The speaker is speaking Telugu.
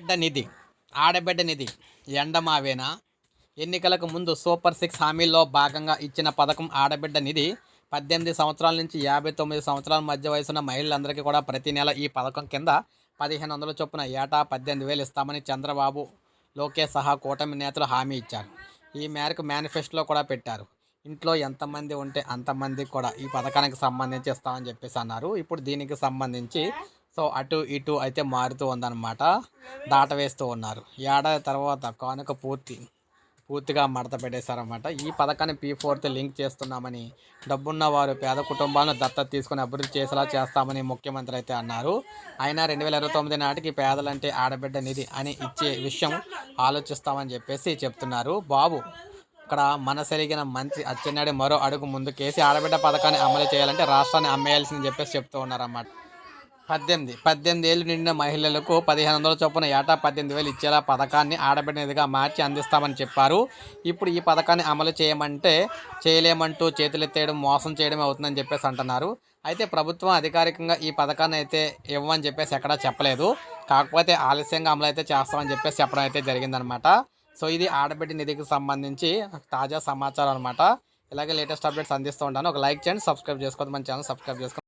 ఆడబిడ్డ నిధి ఆడబిడ్డ నిధి ఎండమావేనా? ఎన్నికలకు ముందు సూపర్ సిక్స్ హామీల్లో భాగంగా ఇచ్చిన పథకం ఆడబిడ్డ నిధి. పద్దెనిమిది సంవత్సరాల నుంచి యాభై తొమ్మిది సంవత్సరాల మధ్య వయసున్న మహిళలందరికీ కూడా ప్రతి నెల ఈ పథకం కింద పదిహేను వందల చొప్పున ఏటా పద్దెనిమిది వేలు ఇస్తామని చంద్రబాబు లోకేష్ సహా కూటమి నేతలు హామీ ఇచ్చారు. ఈ మేరకు మేనిఫెస్టోలో కూడా పెట్టారు. ఇంట్లో ఎంతమంది ఉంటే అంతమందికి కూడా ఈ పథకానికి సంబంధించి ఇస్తామని చెప్పేసి అన్నారు. ఇప్పుడు దీనికి సంబంధించి సో అటు ఇటు అయితే మారుతూ ఉందన్నమాట. దాటవేస్తూ ఉన్నారు. ఏడాది తర్వాత కానుక పూర్తి పూర్తిగా మడత పెట్టేశారన్నమాట. ఈ పథకాన్ని పీ ఫోర్త్ లింక్ చేస్తున్నామని డబ్బున్న వారు పేద కుటుంబాలను దత్తత తీసుకుని అభివృద్ధి చేసేలా చేస్తామని ముఖ్యమంత్రి అయితే అన్నారు. అయినా రెండు వేల ఇరవై తొమ్మిది నాటికి పేదలంటే ఆడబిడ్డ నిధి అని ఇచ్చే విషయం ఆలోచిస్తామని చెప్పేసి చెప్తున్నారు. బాబు ఇక్కడ మనసెరిగిన మంచి అచ్చెన్నాయుడు మరో అడుగు ముందుకేసి ఆడబిడ్డ పథకాన్ని అమలు చేయాలంటే రాష్ట్రాన్ని అమ్మేయాల్సిందని చెప్పేసి చెప్తూ ఉన్నారన్నమాట. పద్దెనిమిది. పద్దెనిమిది ఏళ్ళు నిండిన మహిళలకు పదిహేను వందల చొప్పున ఏటా పద్దెనిమిది వేలు ఇచ్చేలా పథకాన్ని ఆడబిడ్డ నిధిగా మార్చి అందిస్తామని చెప్పారు. ఇప్పుడు ఈ పథకాన్ని అమలు చేయమంటే చేయలేమంటూ చేతులెత్తేయడం మోసం చేయడం అవుతుందని చెప్పేసి అంటున్నారు. అయితే ప్రభుత్వం అధికారికంగా ఈ పథకాన్ని అయితే ఇవ్వమని చెప్పేసి ఎక్కడా చెప్పలేదు. కాకపోతే ఆలస్యంగా అమలు అయితే చేస్తామని చెప్పేసి చెప్పడం అయితే జరిగిందనమాట. సో ఇది ఆడబిడ్డ నిధికి సంబంధించి తాజా సమాచారం అనమాట. ఇలాగే లేటెస్ట్ అప్డేట్స్ అందిస్తూ ఉంటాను. ఒక లైక్ చేయండి సబ్స్క్రైబ్ చేసుకోవద్దు. మన ఛానల్ సబ్స్క్రైబ్ చేసుకోండి.